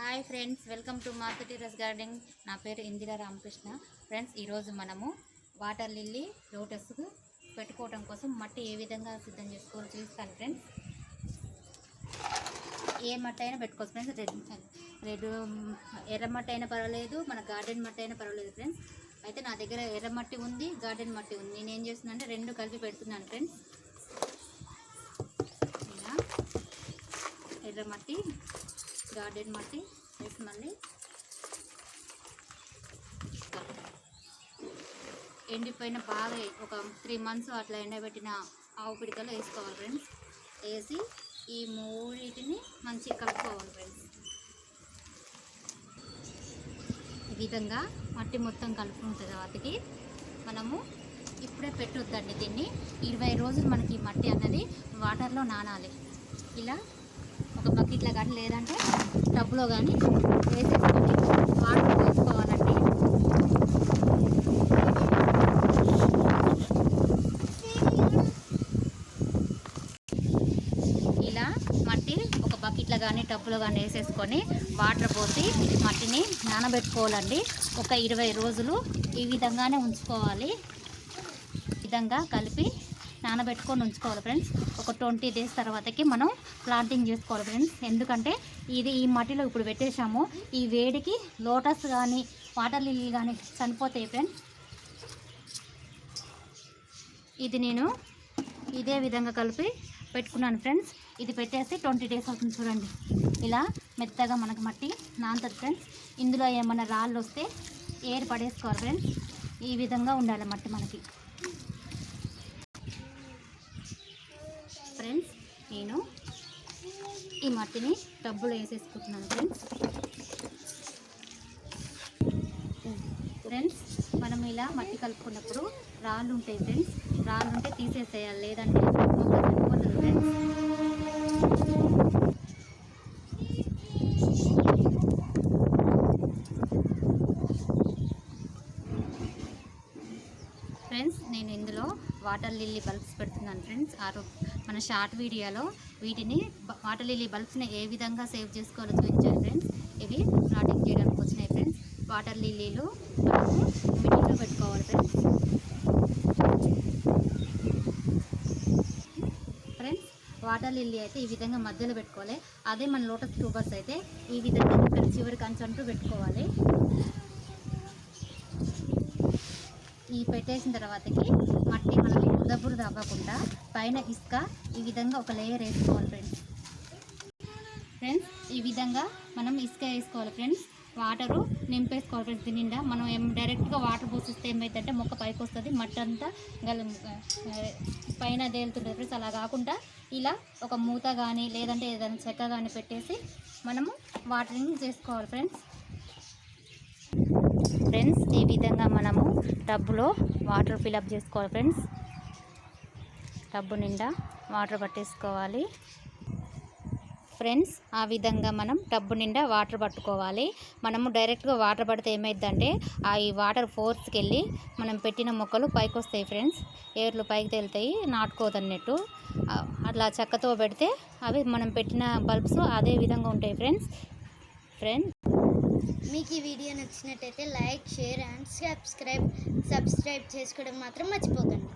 Hi friends welcome to market terrace garden. నా పేరు Indira Ramakrishna. Friends ఈరోజు మనము వాటర్ లిల్లీ లోటస్ పెట్టుకోవడం కోసం మట్టి ఏ విధంగా సిద్ధం చేసుకోవాలో చూస్తాను ఫ్రెండ్స్. ఏ మట్టి అయినా పెట్టుకోవచ్చు ఫ్రెండ్స్. రెడ్ రెడ్ ఎర్ర మట్టి అయినా పర్వాలేదు మన గార్డెన్ మట్టి అయినా పర్వాలేదు ఫ్రెండ్స్. అయితే నా దగ్గర ఎర్ర మట్టి ఉంది గార్డెన్ మట్టి ఉంది. నేను ఏం చేస్తున్నాను అంటే రెండు కలిపి పెడుతున్నాను ఫ్రెండ్స్. ఇలా. ఎర్ర మట్టి గార్డెన్ మట్టి వేసి మళ్ళీ ఎండిపోయిన బాగా ఒక త్రీ మంత్స్ అట్లా ఎండబెట్టిన ఆవు పిడికలు వేసుకోవాలి ఫ్రెండ్స్. వేసి ఈ మూడింటిని మంచిగా కలుపుకోవాలి ఫ్రెండ్స్. ఈ విధంగా మట్టి మొత్తం కలుపుకున్న తర్వాతకి మనము ఇప్పుడే పెట్టొద్దండి దీన్ని. ఇరవై రోజులు మనకి ఈ మట్టి అన్నది వాటర్లో నానాలి. ఇలా బకెట్లో కానీ లేదంటే టబ్లో కానీ వేసేసుకొని వాటర్ పోసుకోవాలండి. ఇలా మట్టి ఒక బకెట్లో కానీ టబ్లో కానీ వేసేసుకొని వాటర్ పోసి మట్టిని నానబెట్టుకోవాలండి. ఒక ఇరవై రోజులు ఈ విధంగానే ఉంచుకోవాలి. విధంగా కలిపి నానబెట్టుకొని ఉంచుకోవాలి ఫ్రెండ్స్. ఒక ట్వంటీ డేస్ తర్వాతకి మనం ప్లాంటింగ్ చేసుకోవాలి ఫ్రెండ్స్. ఎందుకంటే ఇది ఈ మట్టిలో ఇప్పుడు పెట్టేశాము. ఈ వేడికి లోటస్ కానీ వాటర్ లిల్లీ కానీ చనిపోతాయి ఫ్రెండ్స్. ఇది నేను ఇదే విధంగా కలిపి పెట్టుకున్నాను ఫ్రెండ్స్. ఇది పెట్టేసి ట్వంటీ డేస్ అవుతుంది చూడండి. ఇలా మెత్తగా మనకు మట్టి నాంతది ఫ్రెండ్స్. ఇందులో ఏమైనా రాళ్ళు వస్తే ఏరు పడేసుకోవాలి ఫ్రెండ్స్. ఈ విధంగా ఉండాలి మట్టి మనకి ఫ్రెండ్స్ నేను ఈ మట్టిని టబ్బులో వేసేసుకుంటున్నాను ఫ్రెండ్స్. ఫ్రెండ్స్ మనం ఇలా మట్టి కలుపుకున్నప్పుడు రాళ్ళు ఉంటాయి ఫ్రెండ్స్. రాళ్ళు ఉంటే తీసేసేయాలి లేదంటే మొక్క చనిపోతుంది ఫ్రెండ్స్. ఫ్రెండ్స్ నేను ఇందులో వాటర్ లిల్లీ బల్బ్స్ పెడుతున్నాను ఫ్రెండ్స్. ఆరోగ్య మన షార్ట్ వీడియోలో వీటిని వాటర్ లిల్లీ బల్బ్స్ని ఏ విధంగా సేవ్ చేసుకోవాలో చూపించాను ఫ్రెండ్స్. ఇవి ప్లాటింగ్ చేయడానికి వచ్చినాయి ఫ్రెండ్స్. వాటర్ లిల్లీలు మనము మిడిల్లో పెట్టుకోవాలి ఫ్రెండ్స్. ఫ్రెండ్స్ వాటర్ లిల్లీ అయితే ఈ విధంగా మధ్యలో పెట్టుకోవాలి. అదే మన లోటస్ ట్యూబర్స్ అయితే ఈ విధంగా ఇక్కడ చివరి కంచంటూ పెట్టుకోవాలి. పెట్టేసిన తర్వాతకి మట్టి మనకి బురద తాగకుండా పైన ఇసుక ఈ విధంగా ఒక లేయర్ వేసుకోవాలి ఫ్రెండ్స్ ఫ్రెండ్స్ ఈ విధంగా మనం ఇసుక వేసుకోవాలి ఫ్రెండ్స్ వాటరు నింపేసుకోవాలి ఫ్రెండ్స్ దీని నిండా. మనం ఏం డైరెక్ట్గా వాటర్ పోసిస్తే ఏమైందంటే మొక్క పైకి వస్తుంది మట్టి అంతా గల పైన తేలుతుంటుంది ఫ్రెండ్స్ అలా కాకుండా ఇలా ఒక మూత కానీ లేదంటే ఏదైనా చెక్క కానీ పెట్టేసి మనము వాటరింగ్ చేసుకోవాలి ఫ్రెండ్స్ ఫ్రెండ్స్ ఈ విధంగా మనము టబ్బులో వాటర్ ఫిలప్ చేసుకోవాలి ఫ్రెండ్స్? టబ్బు నిండా వాటర్ పట్టేసుకోవాలి. ఫ్రెండ్స్ ఆ విధంగా మనం టబ్బు నిండా వాటర్ పట్టుకోవాలి. మనము డైరెక్ట్గా వాటర్ పడితే ఏమైందంటే ఆ ఈ వాటర్ ఫోర్స్కి వెళ్ళి మనం పెట్టిన మొక్కలు పైకి వస్తాయి ఫ్రెండ్స్. ఏర్లు పైకి తేలుతాయి నాటుకోదన్నట్టు. అట్లా చెక్కతో పెడితే అవి మనం పెట్టిన బల్బ్స్ అదే విధంగా ఉంటాయి ఫ్రెండ్స్. ఫ్రెండ్స్ మీకు ఈ వీడియో నచ్చినట్టయితే like share and subscribe subscribe చేసుకోవడం మాత్రం మర్చిపోకండి.